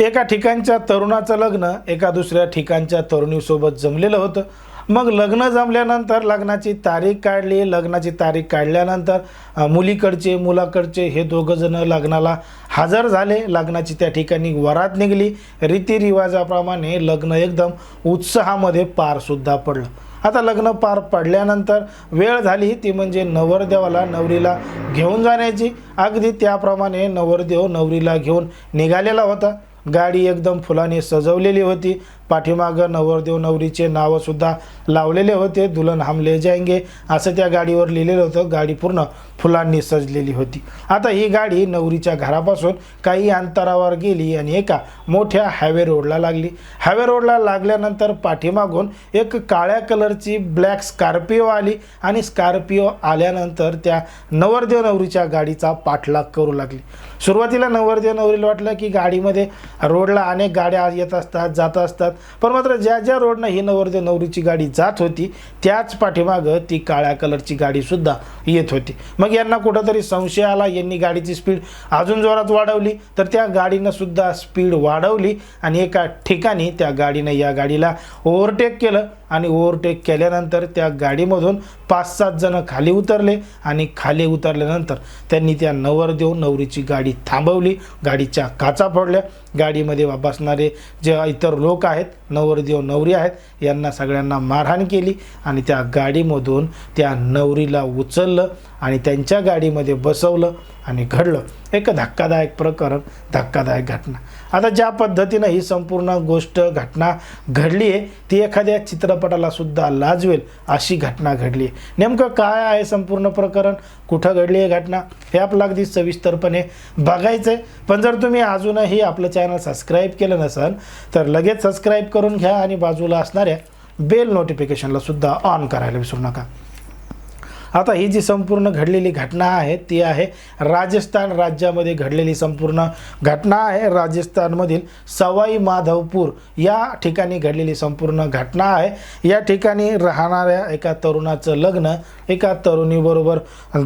एका ठिकाणच्या तरुणाचं लग्न एका दुसऱ्या ठिकाणच्या तरुणीसोबत जमलेलं होतं. मग लग्न जमल्यानंतर लग्नाची तारीख काढली. लग्नाची तारीख काढल्यानंतर मुलीकडचे मुलाकडचे हे दोघंजणं लग्नाला हजर झाले. लग्नाची त्या ठिकाणी वरात निघली. रीतिरिवाजाप्रमाणे लग्न एकदम उत्साहामध्ये पारसुद्धा पडलं. आता लग्न पार पडल्यानंतर वेळ झाली. ती म्हणजे नवरदेवाला नवरीला घेऊन जाण्याची. अगदी त्याप्रमाणे नवरदेव नवरीला घेऊन निघालेला होता. गाडी एकदम फुलाने सजवलेली होती. पाठीमागं नवरदेव नवरीचे नावंसुद्धा लावलेले होते. दुल्हन हम ले जायंगे असं त्या गाडीवर लिहिलेलं होतं. गाडी पूर्ण फुलांनी सजलेली होती. आता ही गाडी नवरीच्या घरापासून काही अंतरावर गेली आणि एका मोठ्या हायवे रोडला लागली. हायवे रोडला लागल्यानंतर पाठीमागून एक काळ्या कलरची ब्लॅक स्कॉर्पिओ आली आणि स्कॉर्पिओ आल्यानंतर त्या नवरदेव नवरीच्या गाडीचा पाठलाग करू लागली. सुरुवातीला नवरदेव नवरीला वाटलं की गाडीमध्ये रोडला अनेक गाड्या येत असतात जात असतात. पण मात्र ज्या ज्या रोडनं ही नवरदेव नवरीची गाडी जात होती त्याच पाठीमागं ती काळ्या कलरची गाडीसुद्धा येत होती. मग यांना कुठंतरी संशय आला यांनी गाडीची स्पीड अजून जोरात वाढवली तर त्या गाडीनं सुद्धा स्पीड वाढवली आणि एका ठिकाणी त्या गाडीनं या गाडीला ओव्हरटेक केलं. आणि ओव्हरटेक केल्यानंतर त्या गाडीमधून पाच सात जण खाली उतरले आणि खाली उतरल्यानंतर त्यांनी त्या नवरदेव नवरीची गाडी थांबवली. गाडीच्या काचा फोडल्या. गाडीमध्ये बसणारे जे इतर लोक आहेत नवरदेव नवरी आहेत. यांना सगळ्यांना मारहाण केली आणि त्या गाडीमधून त्या नवरीला उचललं आणि त्यांच्या गाडीमध्ये बसवलं आणि घडलं. एक धक्कादायक प्रकरण धक्कादायक घटना. आता ज्या पद्धतीनं ही संपूर्ण गोष्ट घटना घडली आहे ती एखाद्या चित्रपटाला सुद्धा लाजवेल अशी घटना घडली आहे. नेमकं काय आहे संपूर्ण प्रकरण? कुठं घडली आहे घटना? हे आपलं अगदी सविस्तरपणे बघायचं आहे पण जर तुम्ही अजूनही आपलं चॅनल सबस्क्राईब केलं नसाल तर लगेच सबस्क्राईब करून घ्या आणि बाजूला असणाऱ्या बेल नोटिफिकेशनला सुद्धा ऑन करायला विसरू नका. आता ही जी संपूर्ण घडलेली घटना आहे ती आहे राजस्थान राज्यामध्ये घडलेली संपूर्ण घटना आहे. राजस्थानमधील सवाई माधवपूर या ठिकाणी घडलेली संपूर्ण घटना आहे. या ठिकाणी राहणाऱ्या एका तरुणाचं लग्न एका तरुणीबरोबर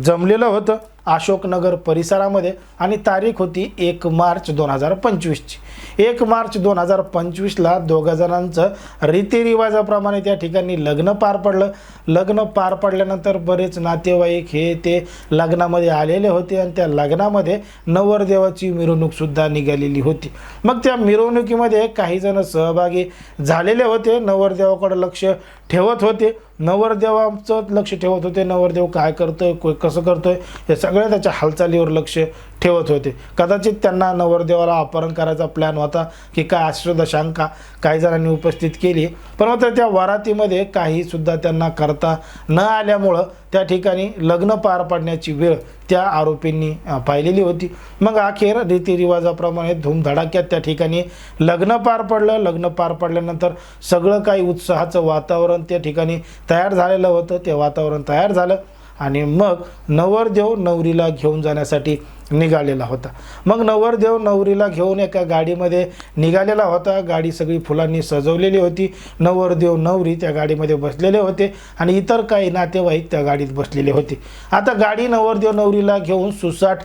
जमलेलं होतं. अशोकनगर परिसरामध्ये आणि तारीख होती एक मार्च दोन हजार पंचवीसची. एक मार्च दोन हजार पंचवीसला दोघा जणांचं रीतिरिवाजाप्रमाणे त्या ठिकाणी लग्न पार पडलं. लग्न पार पडल्यानंतर बरेच नातेवाईक हे ते लग्नामध्ये आलेले होते आणि त्या लग्नामध्ये नवरदेवाची मिरवणूकसुद्धा निघालेली होती. मग त्या मिरवणुकीमध्ये काही जण सहभागी झालेले होते. नवरदेवाकडं लक्ष ठेवत होते. नवरदेवाचं लक्ष ठेवत होते. नवरदेव काय करतोय को- कसं करतोय हे सगळ्या त्याच्या हालचालीवर लक्ष ठेवत होते. कदाचित त्यांना नवरदेवाला अपहरण करायचा प्लॅन होता की काय आश्रदशांका काही जणांनी उपस्थित केली. परंतु त्या वरातीमध्ये काहीसुद्धा त्यांना करता न आल्यामुळं त्या ठिकाणी लग्न पार पाडण्याची वेळ त्या आरोपींनी पाहिलेली होती. मग अखेर रीतिरिवाजाप्रमाणे धूमधडाक्यात त्या ठिकाणी लग्न पार पडलं. लग्न पार पडल्यानंतर सगळं काही उत्साहाचं वातावरण त्या ठिकाणी तयार झालेलं होतं. ते वातावरण तयार झालं आणि मग नवरदेव नवरीला घेऊन जाण्यासाठी निघालेला होता. मग नवरदेव नवरीला घेऊन एका गाडीमध्ये निघालेला होता. गाडी सगळी फुलांनी सजवलेली होती. नवरदेव नवरी त्या गाडीमध्ये बसलेले होते आणि इतर काही नातेवाईक त्या गाडीत बसलेले होते. आता गाडी नवरदेव नवरीला घेऊन सुसाट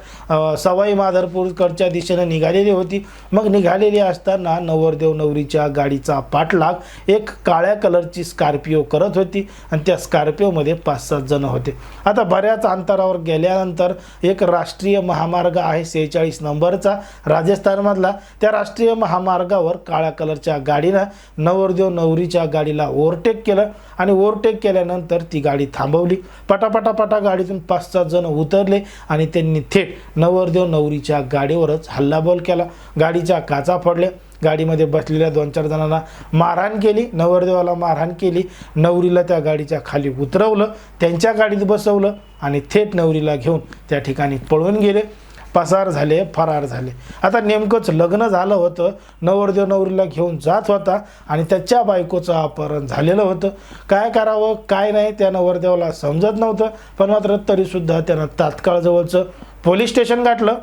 सवाई माधरपूरकडच्या दिशेनं निघालेली होती. मग निघालेली असताना नवरदेव नवरीच्या गाडीचा पाठलाग एक काळ्या कलरची स्कॉर्पिओ करत होती आणि त्या स्कॉर्पिओमध्ये पाच सात जण होते. आता बऱ्याच अंतरावर गेल्यानंतर एक राष्ट्रीय महामार्ग आहे सेहेचाळीस नंबरचा. राजस्थानमधला त्या राष्ट्रीय महामार्गावर काळ्या कलरच्या गाडीनं नवरदेव नवरीच्या गाडीला ओव्हरटेक केलं आणि ओव्हरटेक केल्यानंतर ती गाडी थांबवली. पटापटापटा गाडीतून पाच सात जण उतरले आणि त्यांनी थेट नवरदेव नवरीच्या गाडीवरच हल्लाबोल केला. गाडीच्या काचा फोडल्या. गाडीमध्ये बसलेल्या दोन चार जणांना मारहाण केली. नवरदेवाला मारहाण केली. नवरीला त्या गाडीच्या खाली उतरवलं. त्यांच्या गाडीत बसवलं आणि थेट नवरीला घेऊन त्या ठिकाणी पळून गेले. पसार झाले फरार झाले. आता नेमकंच लग्न झालं होतं नवरदेव नवरीला घेऊन जात होता आणि त्याच्या बायकोचं अपहरण झालेलं होतं. काय करावं काय नाही त्या नवरदेवाला समजत नव्हतं पण मात्र तरीसुद्धा त्यानं तात्काळ जवळचं पोलीस स्टेशन गाठलं.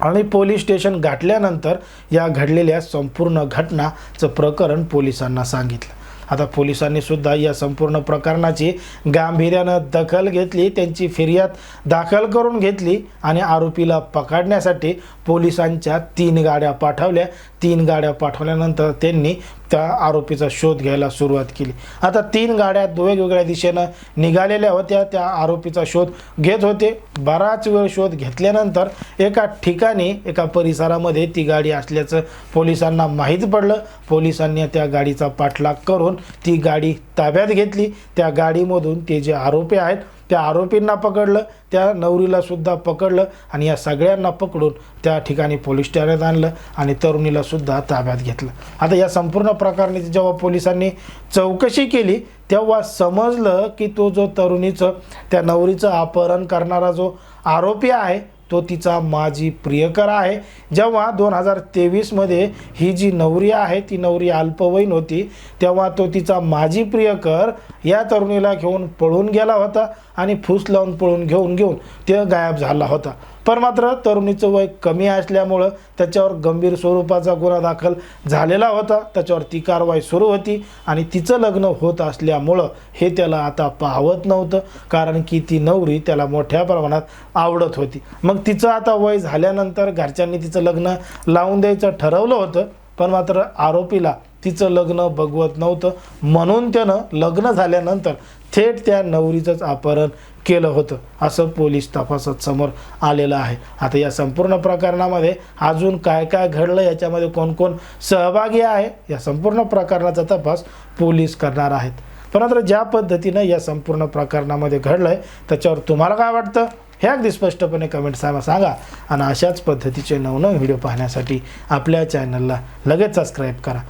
आणि पोलीस स्टेशन गाठल्यानंतर या घडलेल्या संपूर्ण घटनाचं प्रकरण पोलिसांना सांगितलं. आता पोलिसांनी सुद्धा या संपूर्ण प्रकरणाची गांभीर्यानं दखल घेतली त्यांची फिर्याद दाखल करून घेतली आणि आरोपीला पकडण्यासाठी पोलिसांच्या तीन गाड्या पाठवल्या. तीन गाड्या पाठवल्यानंतर त्यांनी त्या आरोपीचा शोध घ्यायला सुरुवात केली. आता तीन गाड्या वेगवेगळ्या दिशेनं निघालेल्या होत्या. त्या आरोपीचा शोध घेत होते. बराच वेळ शोध घेतल्यानंतर एका ठिकाणी एका परिसरामध्ये ती गाडी असल्याचं पोलिसांना माहीत पडलं. पोलिसांनी त्या गाडीचा पाठलाग करून ती गाडी ताब्यात घेतली. त्या गाडीमधून ते जे आरोपी आहेत त्या आरोपींना पकडलं त्या नवरीला सुद्धा पकडलं आणि या सगळ्यांना पकडून त्या ठिकाणी पोलीस ठाण्यात आणलं आणि तरुणीला सुद्धा ताब्यात घेतलं. आता या संपूर्ण प्रकरणी जेव्हा पोलिसांनी चौकशी केली तेव्हा समजलं की तो जो तरुणीचं त्या नवरीचं अपहरण करणारा जो आरोपी आहे तो तिचा माझी प्रियकर आहे. जेव्हा दोन हजार तेवीसमध्ये ही जी नवरी आहे ती नवरी अल्पवयीन होती तेव्हा तो तिचा माझी प्रियकर या तरुणीला घेऊन पळून गेला होता. आणि फूस लावून पळून घेऊन घेऊन ते गायब झाला होता. पण मात्र तरुणीचं वय कमी असल्यामुळं त्याच्यावर गंभीर स्वरूपाचा गुन्हा दाखल झालेला होता. त्याच्यावर ती कारवाई सुरू होती आणि तिचं लग्न होत असल्यामुळं हे त्याला आता पाहवत नव्हतं कारण की ती नवरी त्याला मोठ्या प्रमाणात आवडत होती. मग तिचं आता वय झाल्यानंतर घरच्यांनी तिचं लग्न लावून द्यायचं ठरवलं होतं पण मात्र आरोपीला तिचं लग्न बघवत नव्हतं. म्हणून त्यानं लग्न झाल्यानंतर थेट त्या नवरीचंच अपहरण केलं होतं असं पोलीस तपासात समोर आलेलं आहे. आता या संपूर्ण प्रकरणामध्ये अजून काय काय घडलं याच्यामध्ये कोण कोण सहभागी आहे या संपूर्ण प्रकरणाचा तपास पोलीस करणार आहेत. परंतु ज्या पद्धतीनं या संपूर्ण प्रकरणामध्ये घडलं आहे त्याच्यावर तुम्हाला काय वाटतं? हे अगदी स्पष्टपणे कमेंट सांगा सांगा. आणि अशाच पद्धतीचे नवनवीन व्हिडिओ पाहण्यासाठी आपल्या चॅनलला लगेच सबस्क्राईब करा.